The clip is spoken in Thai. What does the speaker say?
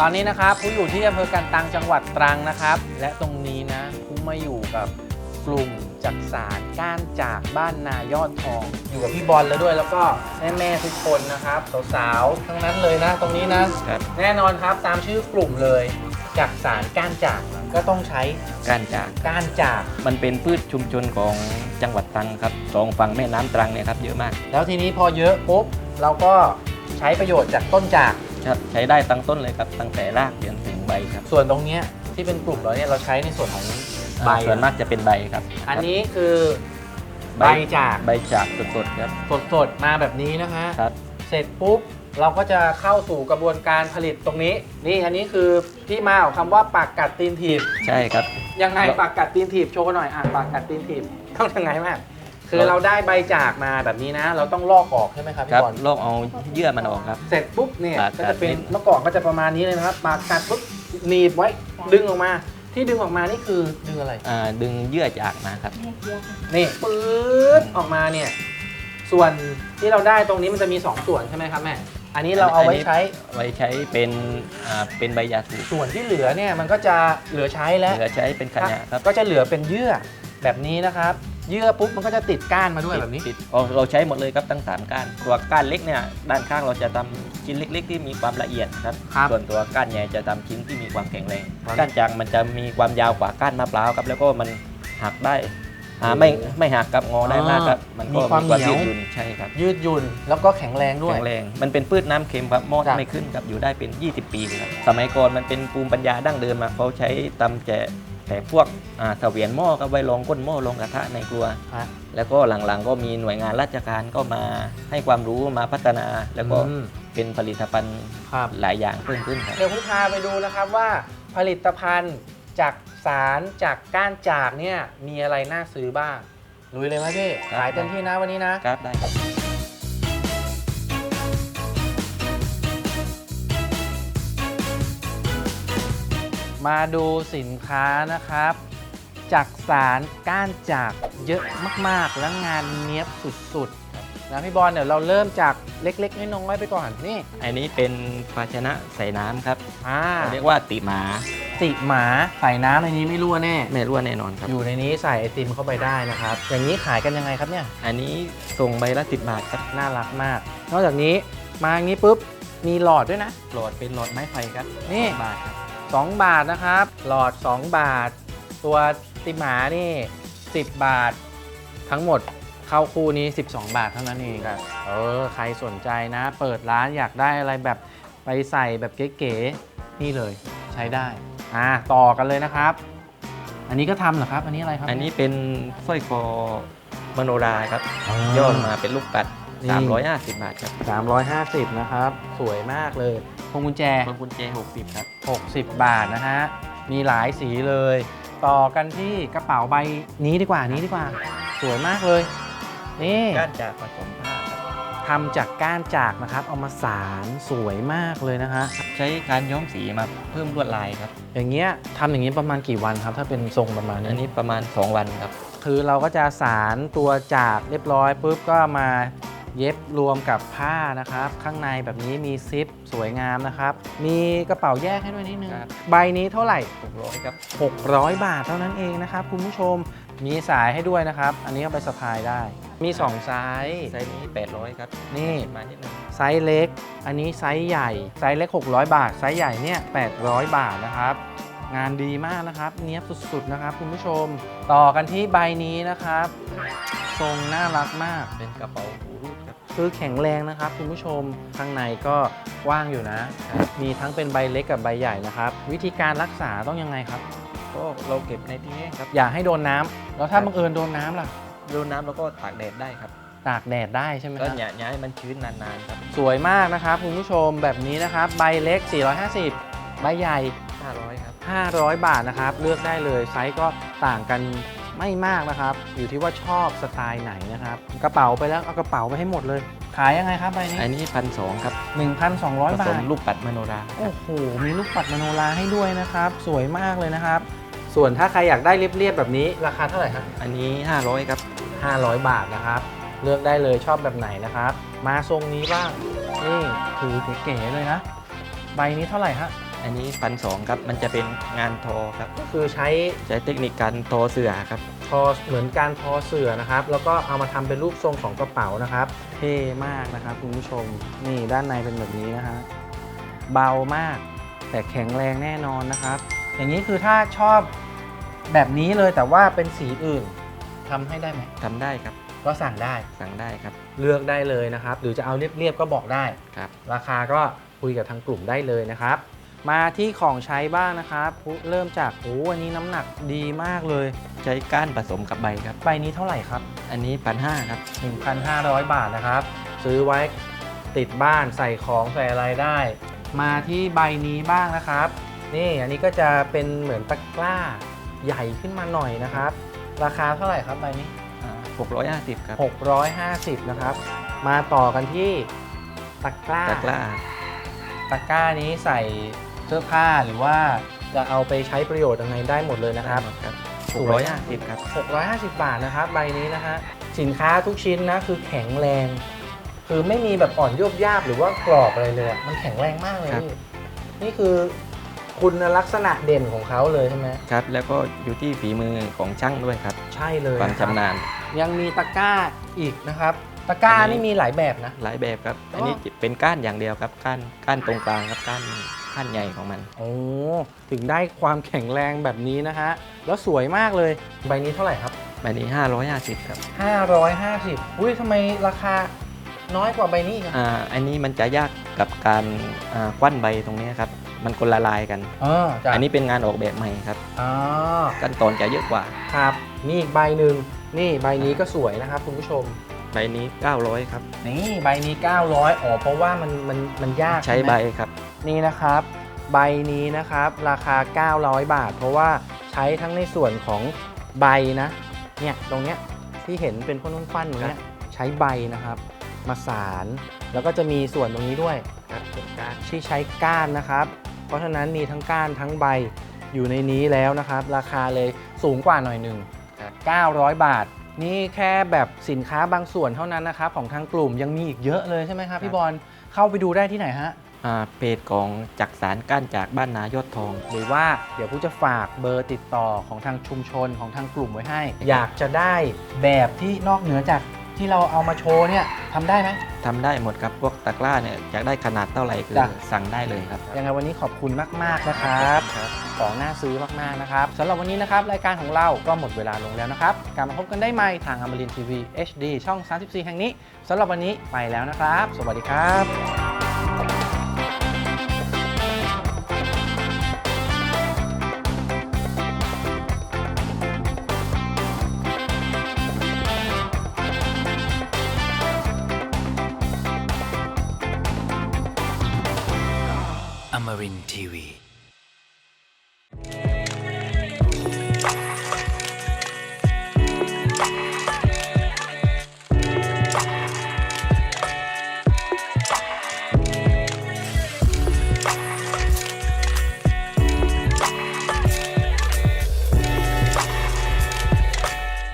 ตอนนี้นะครับผู้อยู่ที่อำเภอกันตังจังหวัดตรังนะครับ และตรงนี้นะผู้มาอยู่กับกลุ่มจักสารก้านจากบ้านนายอดทอง อยู่กับพี่บอลแล้วด้วยแล้วก็แม่แม่ๆทุกคนนะครับสาวๆทั้งนั้นเลยนะ ตรงนี้นะ ครับ แน่นอนครับตามชื่อกลุ่มเลย จักสารก้านจากก็ต้องใช้การจากก้านจาก มันเป็นพืชชุมชนของจังหวัดตรังครับสองฝั่งแม่น้ำตรังเนี่ยครับเยอะมาก แล้วทีนี้พอเยอะปุ๊บเราก็ใช้ประโยชน์จากต้นจากครับ ใช้ได้ตั้งต้นเลยครับตั้งแต่รากจนถึงใบครับส่วนตรงเนี้ยที่เป็นกลุ่มเราเนี่ยเราใช้ในส่วนของใบอ่าส่วนมากจะเป็นใบครับ อันนี้คือใบจากใบจากสดๆครับสดๆมาแบบนี้นะฮะครับเสร็จปุ๊บเราก็จะเข้าสู่กระบวนการผลิตตรงนี้ นี่อันนี้คือที่มาของคำว่าปากกัดตีนถีบใช่ครับ ยังไงแล้วปากกัดตีนถีบโชว์หน่อยอะปากกัดตีนถีบต้องยังไงแม่ คือแล้วเราได้ใบจากมาแบบนี้นะ เราต้องลอกออกใช่ไหมครับคพี่รับบอลลอกเอาเยื่อมันออกครับ เสร็จปุ๊บเนี่ยปากกัก็ดจะเป็นนิด เมื่อก่อนก็จะประมาณนี้เลยนะครับปากกัดปุ๊บหนีบไว้ดึงออกมา ที่ดึงออกมานี่คือดึงอะไร อ่าดึงเยื่อจากมาครับนี่ปื๊ดออกมาเนี่ยส่วนที่เราได้ตรงนี้มันจะมี 2 ส่วนใช่ไหมครับแม่อันนี้เราเอาไว้ใช้ไว้ใช้เป็นอ่าเป็นใบยาสูบส่วนที่เหลือเนี่ยมันก็จะเหลือใช้แล้ว เหลือใช้เป็นขยะครับ ก็จะเหลือเป็นเยื่อแบบนี้นะครับ เยื่อปุ๊บมันก็จะติดก้านมาด้วยแบบนี้ ติดเราเราใช้หมดเลยครับตั้งสามก้าน ตัวก้านเล็กเนี่ยด้านข้างเราจะทำชิ้นเล็ก ๆ ที่มีความละเอียดครับ ครับส่วนตัวก้านใหญ่จะทำชิ้นที่มีความแข็งแรง ครับก้านจางมันจะมีความยาวกว่าก้านมะพร้าวครับ แล้วก็มันหักได้อ่าไม่ไม่หักกับงอได้มากครับ มันก็มีความเหนียวยืดหยุ่นใช่ครับ ยืดหยุ่นแล้วก็แข็งแรงด้วย แข็งแรง มันเป็นพืชน้ำเค็มครับ มอดจ้ะไม่ขึ้นครับ อยู่ได้เป็น 20 ปีเลยครับ สมัยก่อนมันเป็นภูมิปัญญาดั้งเดิมมาเขาใช้ตำแจะ แต่พวกอ่าเสวียนหม้อก็ไว้รองก้นหม้อรองกระทะในครัว ฮะแล้วก็หลังๆ ก็มีหน่วยงานราชการก็มาให้ความรู้มาพัฒนา แล้วก็อืมเป็นผลิตภัณฑ์ครับ หลายอย่างเพิ่มขึ้นครับ เดี๋ยวผมพาไปดูนะครับว่าผลิตภัณฑ์จากสารจากก้านจากเนี่ยมีอะไรน่าซื้อบ้างลุยเลยไหมพี่ครับ ขายเต็มที่นะวันนี้นะ ครับได้ครับ มาดูสินค้านะครับ จากสารก้านจากเยอะมากๆ และงานเนี้ยบสุดๆนะพี่บอลเดี๋ยวเราเริ่มจากเล็กๆน้อยๆไปก่อนนี่อันนี้เป็นภาชนะใส่น้ำครับอ่าเรียกว่าติหมาติหมาใส่น้ำในนี้ไม่รั่วแน่ ไม่รั่วแน่นอนครับ อยู่ในนี้ใส่ไอติมเข้าไปได้นะครับ อย่างนี้ขายกันยังไงครับเนี่ย อันนี้ส่งใบละสิบบาทครับ น่ารักมาก นอกจากนี้มาอย่างนี้ปุ๊บ มีหลอดด้วยนะ หลอดเป็นหลอดไม้ไผ่ครับนี่สองบาทครับ 2 บาทนะครับ หลอด 2 บาท ตัวติหมานี่ 10 บาท ทั้งหมดเข้าคู่นี้ 12 บาทเท่านั้นเองเออ ใครสนใจนะ เปิดร้านอยากได้อะไรแบบไปใส่แบบเก๋ๆนี่เลยใช้ได้ อ่าต่อกันเลยนะครับ อันนี้ก็ทำเหรอครับ อันนี้อะไรครับอันนี้เป็นสร้อยคอมโนราครับย่อมาเป็นลูกปัดนี่350 บาทครับ350 นะครับ สวยมากเลยพวงกุญแจพวงกุญแจ 60 ครับ 60 บาทนะฮะ มีหลายสีเลย ต่อกันที่กระเป๋าใบนี้ดีกว่านี้ดีกว่า สวยมากเลย นี่ ก้านจากผสมผ้าครับทำจากก้านจากนะครับ เอามาสารสวยมากเลยนะฮะ ใช้การย้อมสีมาเพิ่มลวดลายครับ อย่างเงี้ยทำอย่างนี้ประมาณกี่วันครับ ถ้าเป็นทรงประมาณอันนี้ นี้ประมาณ 2 วันครับ คือเราก็จะสารตัวจากเรียบร้อยปุ๊บก็มา เย็บรวมกับผ้านะครับ ข้างในแบบนี้มีซิปสวยงามนะครับ มีกระเป๋าแยกให้ด้วยนิดนึง ครับ ใบนี้เท่าไหร่600ครับ600 บาทเท่านั้นเองนะครับ คุณผู้ชมมีสายให้ด้วยนะครับ อันนี้เอาไปสะพายได้ มี2ไซส์ไซส์นี้800ครับนี่มานิดนึงไซส์เล็ก อันนี้ไซส์ใหญ่ ไซส์เล็ก 600 บาท ไซส์ใหญ่เนี่ย 800 บาทนะครับ งานดีมากนะครับ เนี้ยบสุดๆนะครับคุณผู้ชม ต่อกันที่ใบนี้นะครับ ทรงน่ารักมาก เป็นกระเป๋าหูรูด ครับคือแข็งแรงนะครับคุณผู้ชมข้างในก็กว้างอยู่นะ มีทั้งเป็นใบเล็กกับใบใหญ่นะครับ วิธีการรักษาต้องยังไงครับ ก็เราเก็บในที่แห้งครับ อย่าให้โดนน้ำแล้วถ้าบังเอิญโดนน้ำล่ะ โดนน้ำแล้วก็ตากแดดได้ครับ ตากแดดได้ใช่ไหมคก็รับ อย่าอย่าให้มันชื้นนานๆครับ สวยมากนะครับคุณผู้ชมแบบนี้นะครับ ใบเล็ก 450 ใบใหญ่ 500 ครับ 500 บาทนะครับ เลือกได้เลยไซส์ก็ต่างกัน ไม่มากนะครับ อยู่ที่ว่าชอบสไตล์ไหนนะครับ กระเป๋าไปแล้วเอากระเป๋าไปให้หมดเลย ขายยังไงครับใบนี้อันนี้พันสองครับผ1,200 บาสท มลูกปัดมโนราโอ้โห มีลูกปัดมโนราให้ด้วยนะครับ สวยมากเลยนะครับ ส่วนถ้าใครอยากได้เรียบๆแบบนี้ราคาเท่าไหร่ครับ อันนี้ 500ครับ500 บาทนะครับ เลือกได้เลยชอบแบบไหนนะครับ มาทรงนี้บ้าง นี่คือเก๋ๆเลยนะ ใบนี้เท่าไหร่ฮะ อันนี้พันสองครับ มันจะเป็นงานทอครับ ก็คือใช้ใช้เทคนิคการทอเสื่อครับ ทอเหมือนการทอเสื่อนะครับ แล้วก็เอามาทำเป็นรูปทรงของกระเป๋านะครับ เท่มากนะครับคุณผู้ชมนี่ด้านในเป็นแบบนี้นะฮะเบามาก แต่แข็งแรงแน่นอนนะครับ อย่างนี้คือถ้าชอบแบบนี้เลยแต่ว่าเป็นสีอื่นทำให้ได้ไหมทำได้ครับ ก็สั่งได้สั่งได้ครับ เลือกได้เลยนะครับ หรือจะเอาเรียบๆก็บอกได้ ครับ ราคาก็คุยกับทางกลุ่มได้เลยนะครับ มาที่ของใช้บ้างนะครับเริ่มจากโอ้อันนี้น้ำหนักดีมากเลย ใช้ก้านผสมกับใบครับ ใบนี้เท่าไหร่ครับ อันนี้พันห้าครับ 1,500 บาทนะครับ ซื้อไว้ติดบ้านใส่ของใส่อะไรได้ มาที่ใบนี้บ้างนะครับ นี่อันนี้ก็จะเป็นเหมือนตะกร้าใหญ่ขึ้นมาหน่อยนะครับ ราคาเท่าไหร่ครับใบนี้หกร้อยห้าสิบครับ 650 นะครับ มาต่อกันที่ตะกร้าตะกร้าตะกร้านี้ใส่ เสื้อผ้าหรือว่าจะเอาไปใช้ประโยชน์ยังไงได้หมดเลยนะครับ ครับสหกวร้อยยห้าสิบครับ 650 บาทนะครับใบนี้นะฮะสินค้าทุกชิ้นนะคือแข็งแรง คือไม่มีแบบอ่อนโยบยาบหรือว่ากรอบอะไรเลยอะมันแข็งแรงมากเลยครับพี่นี่คือคุณลักษณะเด่นของเขาเลยใช่ไหมครับ แล้วก็อยู่ที่ฝีมือของช่างด้วยครับ ใช่เลยความนะครับชำนาญ ยังมีตะกร้าอีกนะครับ ตะกร้าอันนี้ นี่มีหลายแบบนะ หลายแบบครับอ๋ออัอันนี้เป็นก้านอย่างเดียวครับ ก้าน ก้านตรงกลางครับ ก้าน ก้านใหญ่ของมัน โอ้ถึงได้ความแข็งแรงแบบนี้นะฮะ แล้วสวยมากเลยใบนี้เท่าไหร่ครับ ใบนี้ห้าร้อยห้าสิบครับ 550อุ้ยทำไมราคาน้อยกว่าใบนี้อีกอะอ่าอันนี้มันจะยากกับการอ่าควันใบตรงนี้ครับ มันคนละลายกันอ๋อจ้ะอันนี้เป็นงานออกแบบใหม่ครับ อ๋อ ขั้นตอนจะเยอะกว่า ครับ นี่อีกใบหนึ่งนี่ใบนี้ก็สวยนะครับคุณผู้ชม ใบนี้ 900 ครับ นี่ใบนี้ 900อ๋อเพราะว่ามันมันมันยากใช้ไหมใบครับ นี่นะครับ ใบนี้นะครับราคา 900 บาท เพราะว่าใช้ทั้งในส่วนของใบนะเนี่ยตรงเนี้ยที่เห็นเป็นพ่นฟันๆอย่างเนี้ยใช้ใบนะครับ มาสารแล้วก็จะมีส่วนตรงนี้ด้วยครับเป็นก้านที่ใช้ก้านนะครับ เพราะฉะนั้นมีทั้งก้านทั้งใบอยู่ในนี้แล้วนะครับ ราคาเลยสูงกว่าหน่อยหนึ่งครับ900 บาท นี่แค่แบบสินค้าบางส่วนเท่านั้นนะครับ ของทางกลุ่มยังมีอีกเยอะเลยใช่ไหมครับพี่บอลเข้าไปดูได้ที่ไหนฮะอ่า เพจของจักสารก้านจากบ้านนายอดทอง หรือว่าเดี๋ยวผู้จะฝากเบอร์ติดต่อของทางชุมชนของทางกลุ่มไว้ให้ อยากจะได้แบบที่นอกเหนือจากที่เราเอามาโชว์เนี่ยทำได้ไหมทำได้หมดครับพวกตะกร้าเนี่ยอยากได้ขนาดเท่าไหร่คือจ้ะ สั่งได้เลยครับ ยังไงวันนี้ขอบคุณมาก ๆ นะครับ ของน่าซื้อมาก ๆ นะครับสำหรับวันนี้นะครับ รายการของเราก็หมดเวลาลงแล้วนะครับ กลับมาพบกันได้ใหม่ทางอมรินทีวี HD ช่อง 34 แห่งนี้สำหรับวันนี้ไปแล้วนะครับ สวัสดีครับ TV.